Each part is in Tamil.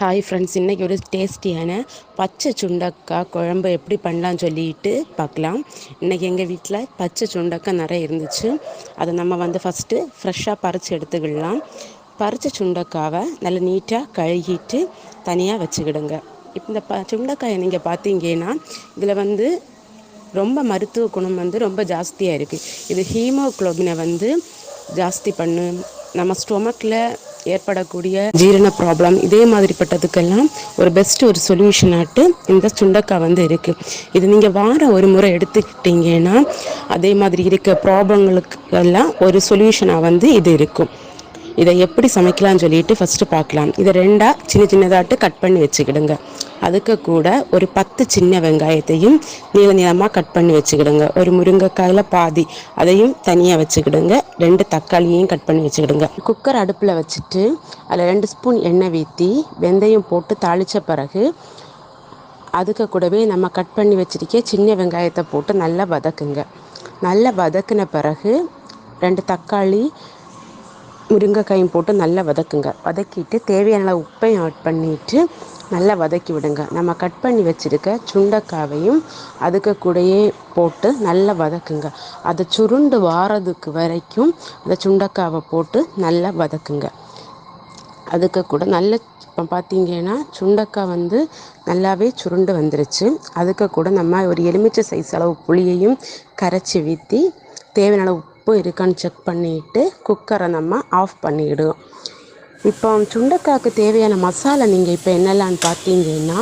ஹாய் ஃப்ரெண்ட்ஸ் இன்றைக்கி ஒரு டேஸ்டியான பச்சை சுண்டக்காய் குழம்பு எப்படி பண்ணலான்னு சொல்லிட்டு பார்க்கலாம். இன்றைக்கி எங்கள் வீட்டில் பச்சை சுண்டக்காய் நிறைய இருந்துச்சு. அதை நம்ம வந்து ஃபஸ்ட்டு ஃப்ரெஷ்ஷாக பறித்து எடுத்துக்கிடலாம் பறித்த சுண்டக்காவை நல்லா நீட்டாக கழுகிட்டு தனியாக வச்சுக்கிடுங்க. இப்போ இந்த ப சுண்டக்காயை நீங்கள் பார்த்தீங்கன்னா இதில் வந்து ரொம்ப மருத்துவ குணம் வந்து ரொம்ப ஜாஸ்தியாக இருக்குது இது ஹீமோக்ளோபினை வந்து ஜாஸ்தி பண்ணு நம்ம ஸ்டொமக்கில் ஏற்படக்கூடிய ஜீரண ப்ராப்ளம் இதே மாதிரிப்பட்டதுக்கெல்லாம் ஒரு பெஸ்ட் ஒரு சொல்யூஷனாட்டு இந்த சுண்டக்காய் வந்து இருக்குது இது நீங்கள் வாரம் ஒரு முறை எடுத்துக்கிட்டீங்கன்னா அதே மாதிரி இருக்க ப்ராப்ளங்களுக்கு எல்லாம் ஒரு சொல்யூஷனாக வந்து இது இருக்கும். இதை எப்படி சமைக்கலாம்னு சொல்லிட்டு ஃபஸ்ட்டு பார்க்கலாம். இதை ரெண்டாக சின்ன சின்னதாட்டு கட் பண்ணி வச்சுக்கிடுங்க. அதுக்கு கூட ஒரு பத்து சின்ன வெங்காயத்தையும் நீள நீளமாக கட் பண்ணி வச்சுக்கிடுங்க. ஒரு முருங்கைக்காயில் பாதி அதையும் தனியாக வச்சுக்கிடுங்க. ரெண்டு தக்காளியையும் கட் பண்ணி வச்சுக்கிடுங்க. குக்கர் அடுப்பில் வச்சுட்டு அதில் ரெண்டு ஸ்பூன் எண்ணெய் வீற்றி வெந்தயம் போட்டு தாளித்த பிறகு அதுக்கு கூடவே நம்ம கட் பண்ணி வச்சிருக்க சின்ன வெங்காயத்தை போட்டு நல்லா வதக்குங்க. நல்லா வதக்கின பிறகு ரெண்டு தக்காளி முருங்கைக்காயும் போட்டு நல்லா வதக்குங்க. வதக்கிட்டு தேவையான உப்பையும் ஆட் பண்ணிவிட்டு நல்லா வதக்கி விடுங்க. நம்ம கட் பண்ணி வச்சுருக்க சுண்டைக்காவையும் அதுக்கு கூடயே போட்டு நல்லா வதக்குங்க. அதை சுருண்டு வாரதுக்கு வரைக்கும் அந்த சுண்டைக்காவை போட்டு நல்லா வதக்குங்க. அதுக்கு கூட நல்ல இப்போ பார்த்தீங்கன்னா சுண்டக்காய் வந்து நல்லாவே சுருண்டு வந்துருச்சு. அதுக்கு கூட நம்ம ஒரு எலுமிச்சை சைஸ் அளவு புளியையும் கரைச்சி ஊற்றி தேவையான உப்பு இருக்கான்னு செக் பண்ணிவிட்டு குக்கரை நம்ம ஆஃப் பண்ணிவிடுவோம் இப்போ சுண்டைக்காய்க்கு தேவையான மசாலா நீங்கள் இப்போ என்னெல்லான்னு பார்த்தீங்கன்னா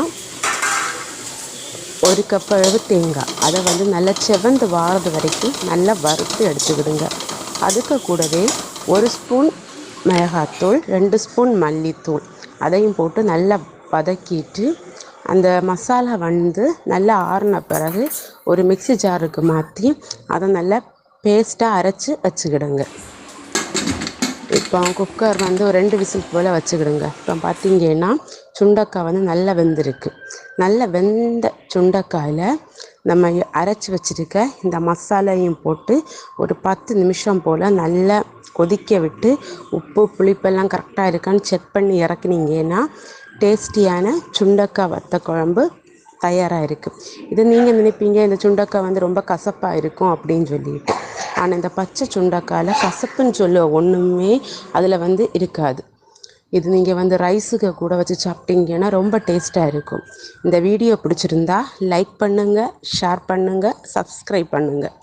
ஒரு கப் அளவு தேங்காய். அதை வந்து நல்லா செவந்து வாரது வரைக்கும் நல்லா வறுத்து எடுத்துக்கிடுங்க. அதுக்கு கூடவே ஒரு ஸ்பூன் மிளகாத்தூள் ரெண்டு ஸ்பூன் மல்லித்தூள். அதையும் போட்டு நல்லா வதக்கிட்டு அந்த மசாலா வந்து நல்லா ஆறின பிறகு ஒரு மிக்சி ஜாருக்கு மாற்றி அதை நல்லா பேஸ்ட்டாக அரைச்சி வச்சுக்கிடுங்க. இப்போ குக்கர் வந்து ஒரு ரெண்டு விசில் போல் வச்சுக்கிடுங்க. இப்போ பார்த்தீங்கன்னா சுண்டக்காய் வந்து நல்லா வெந்திருக்கு. நல்ல வெந்த சுண்டக்காயில் நம்ம அரைச்சி வச்சுருக்க இந்த மசாலையும் போட்டு ஒரு பத்து நிமிஷம் போல் நல்லா கொதிக்க விட்டு உப்பு புளிப்பெல்லாம் கரெக்டாக இருக்கான்னு செக் பண்ணி இறக்குனீங்கன்னா டேஸ்டியான சுண்டக்காய் வத்த குழம்பு தயாராக இருக்குது இது நீங்கள் நினைப்பீங்க இந்த சுண்டக்காய் வந்து ரொம்ப கசப்பாக இருக்கும் அப்படின்னு சொல்லிட்டு. ஆனால் இந்த பச்சை சுண்டக்காயில் கசப்புன்னு சொல்ல ஒன்றுமே அதில் வந்து இருக்காது. இது நீங்கள் வந்து ரைஸுக்கு கூட வச்சு சாப்பிட்டீங்கன்னா ரொம்ப டேஸ்ட்டாக இருக்கும். இந்த வீடியோ பிடிச்சிருந்தா லைக் பண்ணுங்கள் ஷேர் பண்ணுங்கள் சப்ஸ்கிரைப் பண்ணுங்கள்